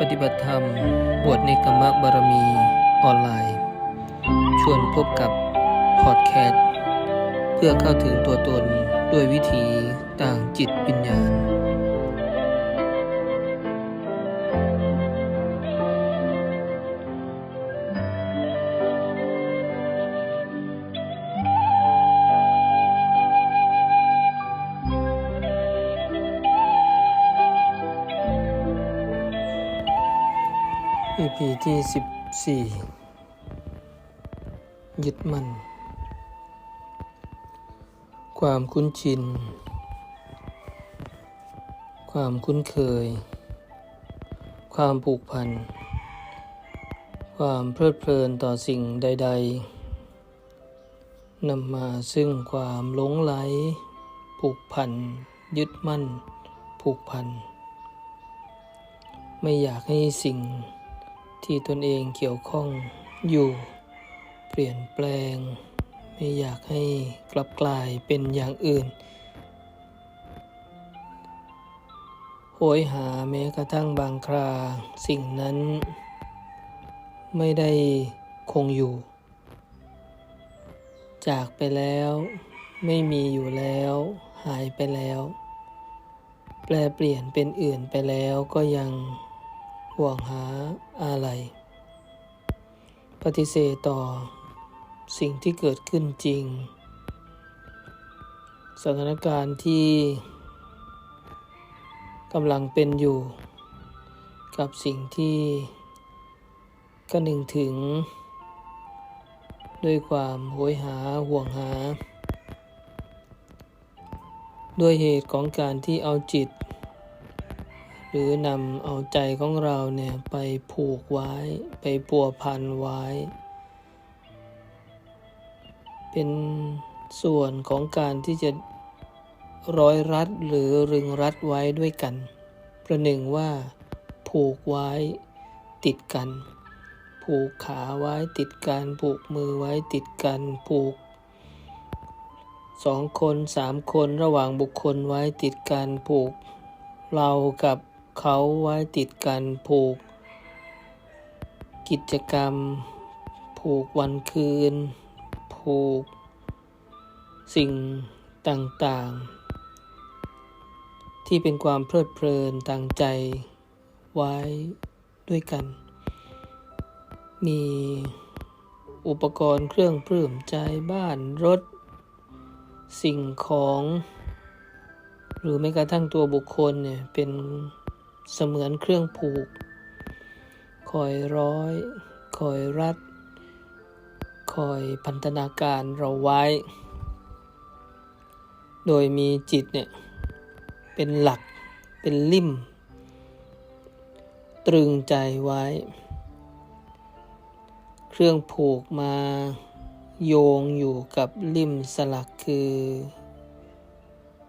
ปฏิบัติธรรม บวชในกรรมบารมีออนไลน์ ชวนพบกับพอดแคสต์ เพื่อเข้าถึงตัวตนด้วยวิธีต่างจิตวิญญาณ EP ที่14ยึดมั่น ความคุ้นชิน ความคุ้นเคย ความผูกพัน ความเพลิดเพลินต่อสิ่งใด ๆนำมาซึ่งความหลงไหล ผูกพัน ยึดมั่น ผูกพัน ไม่อยากให้สิ่ง ที่ตนเองเกี่ยวข้องอยู่ เปลี่ยนแปลง ไม่อยากให้กลับกลายเป็นอย่างอื่น โหยหาแม้กระทั่งบางครา สิ่งนั้น ไม่ได้คงอยู่ จากไปแล้วไม่มีอยู่แล้ว หายไปแล้ว แปลเปลี่ยนเป็นอื่นไปแล้วก็ยัง ห่วงหาอะไรปฏิเสธต่อสิ่งที่เกิดขึ้นจริง สถานการณ์ที่กำลังเป็นอยู่ กับสิ่งที่กระหนึ่งถึง ด้วยความโหยหาห่วงหา ด้วยเหตุของการที่เอาจิต หรือนำเอาใจของเราเนี่ยไปผูกไว้ ไปปัวพันไว้ เป็นส่วนของการที่จะร้อยรัดหรือรึงรัดไว้ด้วยกัน ประหนึ่งว่าผูกไว้ติดกัน ผูกขาไว้ติดกัน ผูกมือไว้ติดกัน ผูกสองคนสามคนระหว่างบุคคลไว้ติดกัน ผูกเรากับ เขาไว้ติดกันผูก กิจกรรม ผูกวันคืน ผูก สิ่งต่างๆ ที่เป็นความเพลิดเพลินต่างใจไว้ด้วยกัน มีอุปกรณ์เครื่องปลื้มใจบ้านรถ สิ่งของ หรือแม้กระทั่งตัวบุคคลเนี่ยเป็น เสมือนเครื่องผูก คอยร้อย คอยรัด คอยพันธนาการเราไว้ โดยมีจิตเนี่ยเป็นหลักเป็นลิ่ม ตรึงใจไว้ เครื่องผูกมาโยงอยู่กับลิ่มสลักคือ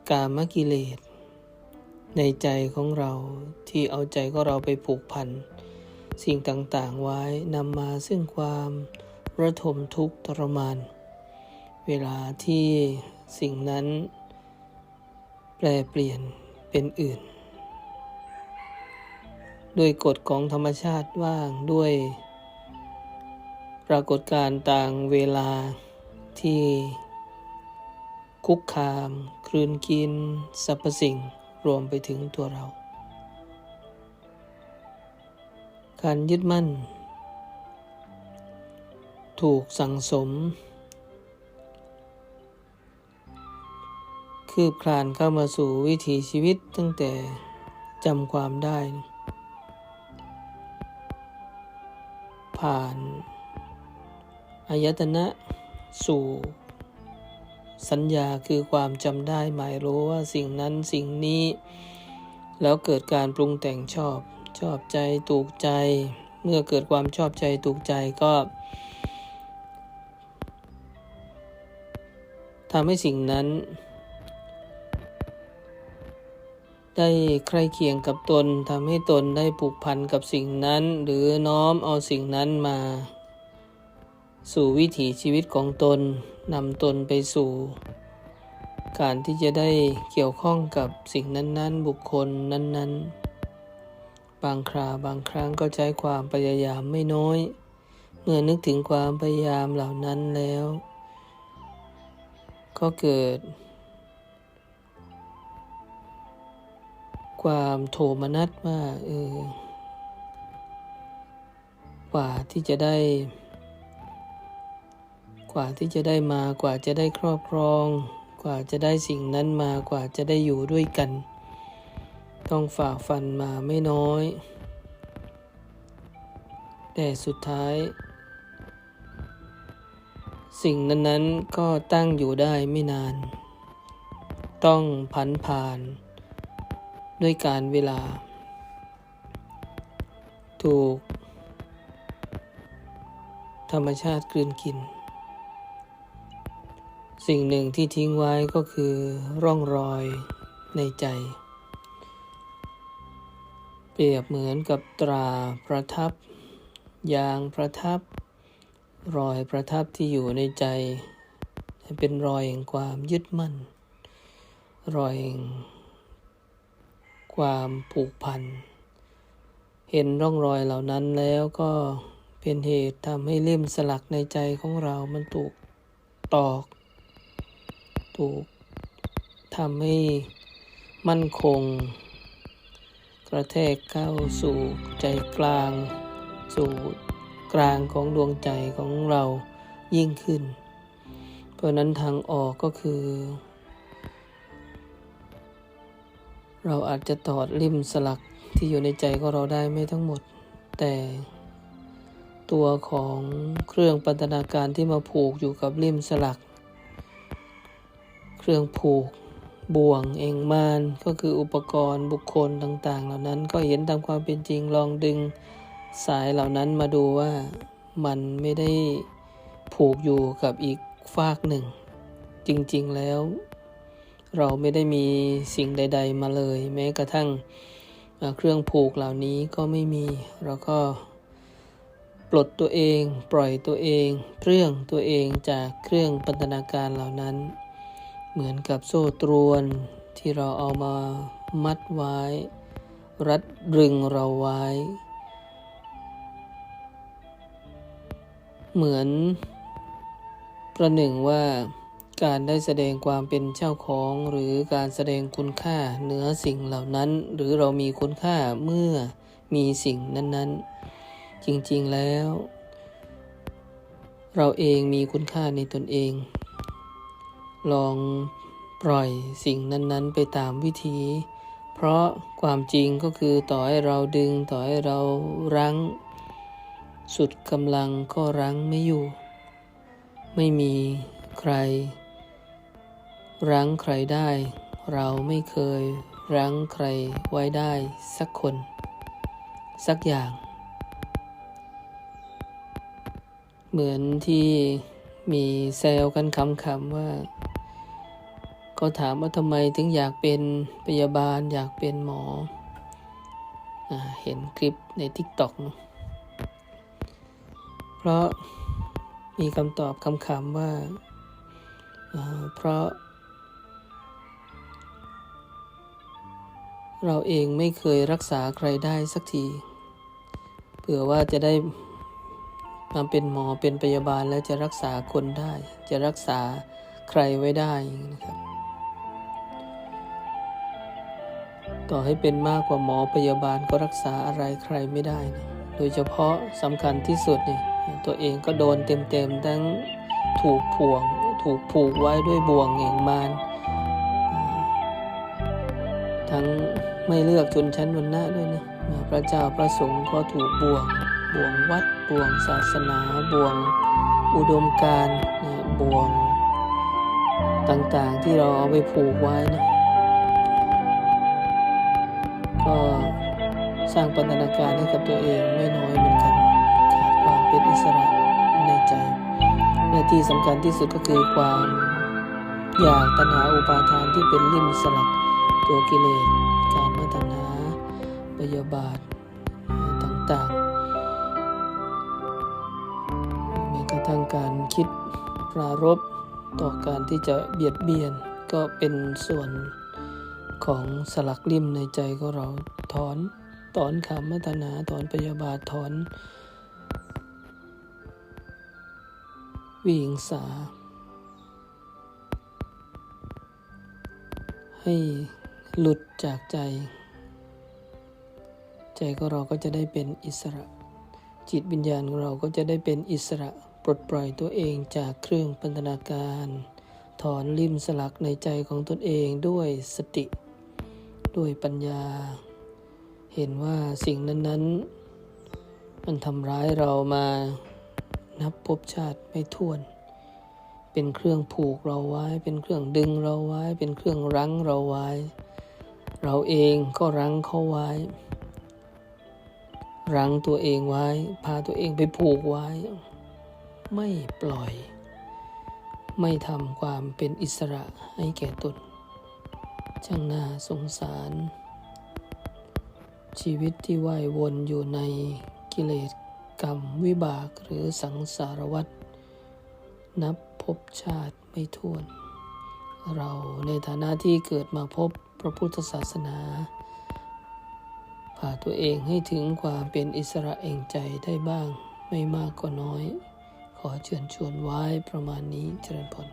กามกิเลส ในใจของเราที่เอาใจของเราไปผูกพัน สิ่งต่างๆไว้นำมาซึ่งความระทมทุกข์ทรมาน เวลาที่สิ่งนั้น แปลเปลี่ยนเป็นอื่น ด้วยกฎของธรรมชาติว่างด้วย ปรากฏการณ์ต่างเวลาที่ คุกคาม คลืนกินสรรพสิ่ง รวมไปถึงตัวเรา การยึดมั่น ถูกสั่งสม คืบคลานเข้ามาสู่วิถีชีวิตตั้งแต่จำความได้ ผ่านอายตนะสู่ สัญญาคือความจำได้หมายรู้ว่าสิ่งนั้นสิ่งนี้ แล้วเกิดการปรุงแต่งชอบ ชอบใจถูกใจ เมื่อเกิดความชอบใจถูกใจก็ทำให้สิ่งนั้น ได้ใครเคียงกับตนทำให้ตนได้ผูกพันกับสิ่งนั้น หรือน้อมเอาสิ่งนั้นมา สู่วิถีชีวิตของตนนำตนไปสู่ การที่จะได้เกี่ยวข้องกับสิ่งนั้น ๆ บุคคลนั้น ๆ บางคราบางครั้งก็ใช้ความพยายามไม่น้อย เมื่อนึกถึงความพยายามเหล่านั้นแล้ว ก็เกิด ความโทมนัสว่าเออกว่าที่จะได้ กว่าที่จะได้มากว่าจะได้ครอบครอง กว่าจะได้สิ่งนั้นมากว่าจะได้อยู่ด้วยกัน ต้องฝ่าฟันมาไม่น้อย แต่สุดท้าย สิ่งนั้นๆก็ตั้งอยู่ได้ไม่นาน ต้องผันผ่าน ด้วยการเวลา ถูก ธรรมชาติกลืนกิน สิ่งหนึ่งที่ทิ้งไว้ก็คือร่องรอยในใจ เปรียบเหมือนกับตราประทับ ยางประทับ รอยประทับที่อยู่ในใจ เป็นรอยแห่งความยึดมั่น รอยแห่งความผูกพัน เห็นร่องรอยเหล่านั้นแล้วก็เป็นเหตุทำให้เล่มสลักในใจของเรามันถูกตอก ถูกทำให้มั่นคง กระแทกเข้าสู่ใจกลาง สู่กลางของดวงใจของเรายิ่งขึ้น เพราะนั้นทางออกก็คือ เราอาจจะถอดริมสลักที่อยู่ในใจของเราได้ไม่ทั้งหมด แต่ตัวของเครื่องปัตนาการที่มาผูกอยู่กับริมสลัก เครื่องผูกบ่วงเองมานก็คืออุปกรณ์บุคคลต่างๆ เหล่านั้นก็เห็นตามความเป็นจริงลองดึงสายเหล่านั้นมาดูว่ามันไม่ได้ผูกอยู่กับอีกฟากหนึ่ง จริงๆแล้ว เราไม่ได้มีสิ่งใด ๆ มาเลย แม้กระทั่งเครื่องผูกเหล่านี้ก็ไม่มีเราก็ปลดตัวเอง ปล่อยตัวเอง เครื่องตัวเองจากเครื่องปัตนาการเหล่านั้น เหมือนกับโซ่ตรวนที่เราเอามามัดไว้ รัดรึงเราไว้ เหมือนประหนึ่งว่าการได้แสดงความเป็นเจ้าของหรือการแสดงคุณค่าเหนือสิ่งเหล่านั้น หรือเรามีคุณค่าเมื่อมีสิ่งนั้น ๆ จริงๆแล้ว เราเองมีคุณค่าในตนเอง ลองปล่อยสิ่งนั้น ๆ ไปตามวิธี เพราะความจริงก็คือต่อให้เราดึงต่อให้เรารั้ง สุดกำลังก็รั้งไม่อยู่ ไม่มีใคร รั้งใครได้ เราไม่เคยรั้งใครไว้ได้สักคน สักอย่าง เหมือนที่มีแซวกันคำๆว่า ก็ถามว่าทำไมถึงอยากเป็นพยาบาล อยากเป็นหมออเห็นคลิปใน TikTok เนอะเพราะมีคำตอบคำๆว่า เพราะ เราเองไม่เคยรักษาใครได้สักที เผื่อว่าจะได้มาเป็นหมอเป็นพยาบาลแล้วจะรักษาคนได้ จะรักษาใครไว้ได้นะครับ ต่อให้เป็นมากกว่าหมอพยาบาลก็รักษาอะไรใครไม่ได้นะโดยเฉพาะสำคัญที่สุดเนี่ยตัวเองก็โดนเต็มๆทั้งถูกพ่วง ถูกผูกไว้ด้วยบ่วงแห่งมารทั้งไม่เลือกชนชั้นวรรณะด้วยนะพระเจ้าพระสงฆ์ก็ถูกบ่วง บ่วงวัด บ่วงศาสนา บ่วงอุดมการณ์บ่วงต่างๆที่เราเอาไปผูกไว้นะ ก็สร้างปัญนาการให้กับตัวเองไม่น้อยเหมือนกันขาดความเป็นอิสระในใจและที่สำคัญที่สุดก็คือความอยากตัณหาอุปาทานที่เป็นลิ่มสลักตัวกิเลสการมาตัณหาปยาบาทต่างๆแม้กระทั่งการคิดปรารบต่อการที่จะเบียดเบียนก็เป็นส่วน ของสลักลิ่มในใจของเราถอนถอนขำมัตนาถอนพยาบาทถอน วิหิงสา ให้หลุดจากใจ ใจของเราก็จะได้เป็นอิสระ จิตวิญญาณของเราก็จะได้เป็นอิสระปลดปล่อยตัวเองจากเครื่องพันธนาการ ถอนริมสลักในใจของตนเองด้วยสติ ด้วยปัญญา เห็นว่าสิ่งนั้น ๆ มันทำร้ายเรามานับภพชาติไม่ถ้วน เป็นเครื่องผูกเราไว้ เป็นเครื่องดึงเราไว้ เป็นเครื่องรั้งเราไว้ เราเองก็รั้งเขาไว้ รั้งตัวเองไว้ พาตัวเองไปผูกไว้ ไม่ปล่อย ไม่ทำความเป็นอิสระให้แก่ตน ช่างน่าสงสาร ชีวิตที่ว่ายวนอยู่ในกิเลสกรรมวิบากหรือสังสารวัฏนับพบชาติไม่ถ้วน เราในฐานะที่เกิดมาพบพระพุทธศาสนาพาตัวเองให้ถึงความเป็นอิสระเองใจได้บ้าง ไม่มากก็น้อย ขอเชิญชวนไว้ประมาณนี้เจริญพร